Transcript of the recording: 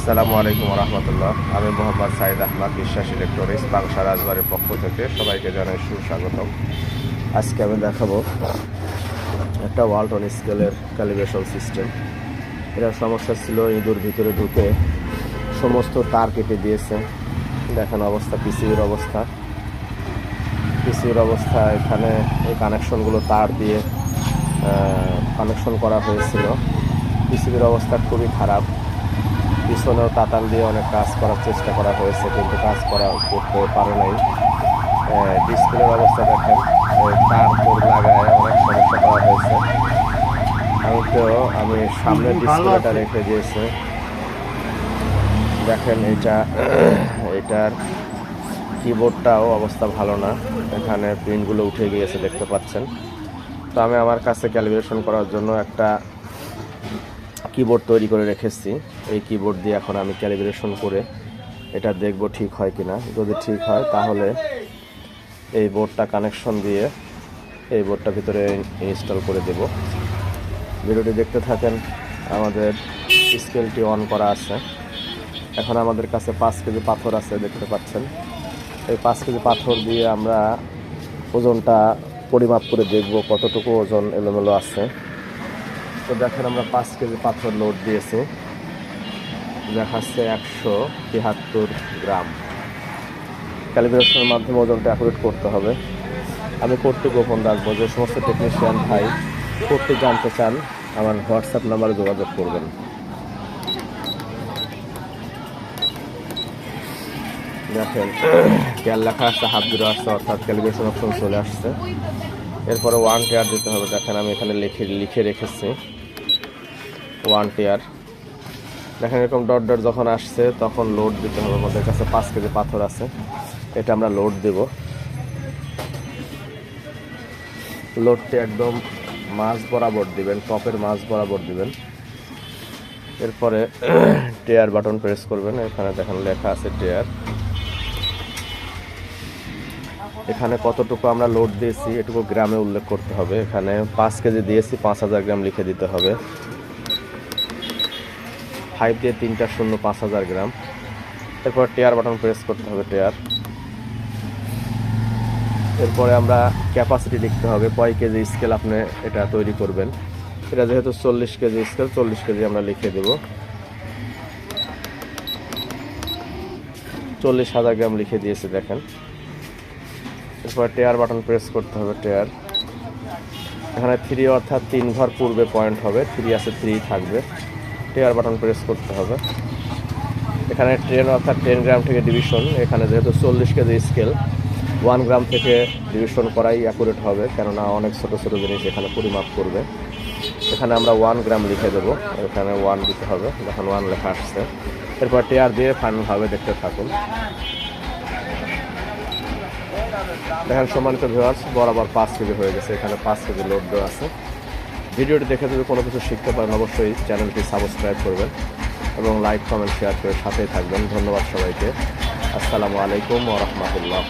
আসসালামু আলাইকুম রহমতুল্লাহ আমি মোহাম্মদ সাইদ আহমদ, বিশ্বাস ইলেকট্রনিক্স বাংশা রাজবাড়ির পক্ষ থেকে সবাইকে জানাই সুস্বাগতম। আজকে আমি দেখাবো একটা ওয়ালটন স্কেলের ক্যালিব্রেশন সিস্টেম এটার সমস্যা ছিল, ইঁদুর ভিতরে ঢুকে সমস্ত তার কেটে দিয়েছে। দেখেন অবস্থা, পিসিবির অবস্থা। পিসিবির অবস্থা, এখানে এই কানেকশনগুলো তার দিয়ে কানেকশন করা হয়েছিল। পিসিবির অবস্থা খুবই খারাপ। পিছনেও তাতাল দিয়ে অনেক কাজ করার চেষ্টা করা হয়েছে কিন্তু কাজ করা করতে পারে নাই। ডিসপ্লের অবস্থা দেখেন তার তোর লাগায় অনেক সমস্যা করা হয়েছে। আমি তো আমি সামনের ডিসপ্লেটা রেখে দিয়েছে। দেখেন এটা এটার কিবোর্ডটাও অবস্থা ভালো না। এখানে প্রিন্টগুলো উঠে গিয়েছে দেখতে পাচ্ছেন। তো আমি আমার কাছে ক্যালিব্রেশন করার জন্য একটা কিবোর্ড তৈরি করে রেখেছি। এই কিবোর্ড দিয়ে এখন আমি ক্যালিব্রেশন করে এটা দেখব ঠিক হয় কিনা। যদি ঠিক হয়, তাহলে এই বোর্ডটা কানেকশন দিয়ে এই বোর্ডটা ভিতরে ইনস্টল করে দেব। ভিডিওটি দেখতে থাকেন, আমাদের স্কেলটি অন করা আছে। এখন আমাদের কাছে পাঁচ কেজি পাথর আছে, দেখতে পাচ্ছেন। এই পাঁচ কেজি পাথর দিয়ে আমরা ওজনটা পরিমাপ করে দেখব কতটুকু ওজন এলোমেলো আছে। তো দেখেন আমরা পাঁচ কেজি পাথর লোড দিয়েছি। দেখাচ্ছে একশো তিয়াত্তর গ্রাম। ক্যালিব্রেশনের মাধ্যমে ওজনটা অ্যাকুরেট করতে হবে। আমি করতে গোপন রাখব যে সমস্ত টেকনিশিয়ান ভাই করতে জানতে চান, আমার হোয়াটসঅ্যাপ নাম্বারে যোগাযোগ করবেন। দেখেন ক্যাল লেখা আসছে হাফ জিরো আসছে অর্থাৎ ক্যালিব্রেশন অপশন চলে আসছে। এরপরে ওয়ান টিয়ার দিতে হবে। দেখেন, আমি এখানে লিখে লিখে রেখেছি। ওয়ান টিয়ার দেখেন এরকম ডট ডট যখন আসছে, তখন লোড দিতে হবে। আমাদের কাছে পাঁচ কেজি পাথর আছে। এটা আমরা লোড দেব। লোডটি একদম মাছ বরাবর দিবেন টপের মাছ বরাবর দিবেন। এরপরে টেয়ার বাটন প্রেস করবেন। এখানে দেখেন লেখা আছে টেয়ার এখানে কতটুকু আমরা লোড দিয়েছি, এটুকু গ্রামে উল্লেখ করতে হবে। এখানে পাঁচ কেজি দিয়েছি, পাঁচ হাজার গ্রাম লিখে দিতে হবে। ফাইভ দিয়ে তিনটা শূন্য পাঁচ হাজার গ্রাম। এরপর টেয়ার বাটন প্রেস করতে হবে টেয়ার এরপরে আমরা ক্যাপাসিটি লিখতে হবে, কয় কেজি স্কেল আপনি এটা তৈরি করবেন। এটা যেহেতু চল্লিশ কেজি স্কেল চল্লিশ কেজি আমরা লিখে দেব। চল্লিশ হাজার গ্রাম লিখে দিয়েছি, দেখেন। এরপর টেয়ার বাটন প্রেস করতে হবে টেয়ার এখানে থ্রি অর্থাৎ তিন ঘর পূর্বে পয়েন্ট হবে থ্রি আছে থ্রি থাকবে। টেয়ার বাটন প্রেস করতে হবে। এখানে ট্রেন অর্থাৎ টেন গ্রাম থেকে ডিভিশন এখানে যেহেতু চল্লিশ কেজি স্কেল ওয়ান গ্রাম থেকে ডিভিশন করাই অ্যাকুরেট হবে, কেননা অনেক ছোটো ছোটো জিনিস এখানে পরিমাপ করবে। এখানে আমরা ওয়ান গ্রাম লিখে দেবো, এখানে ওয়ান দিতে হবে, যখন ওয়ান লেখা আসছে। এরপর টেয়ার দিয়ে ফাইনালভাবে দেখতে থাকুন। দেখেন সম্মানিত ভিউয়ার্স বরাবর পাঁচ কেজি হয়ে গেছে, এখানে পাঁচ কেজি লোড দেওয়া আছে। ভিডিওটি দেখে যদি কোনো কিছু শিখতে পারেন, অবশ্যই চ্যানেলটি সাবস্ক্রাইব করবেন এবং লাইক, কমেন্ট, শেয়ার করে সাথেই থাকবেন। ধন্যবাদ সবাইকে। আসসালামু আলাইকুম ওরহমতুল্লাহ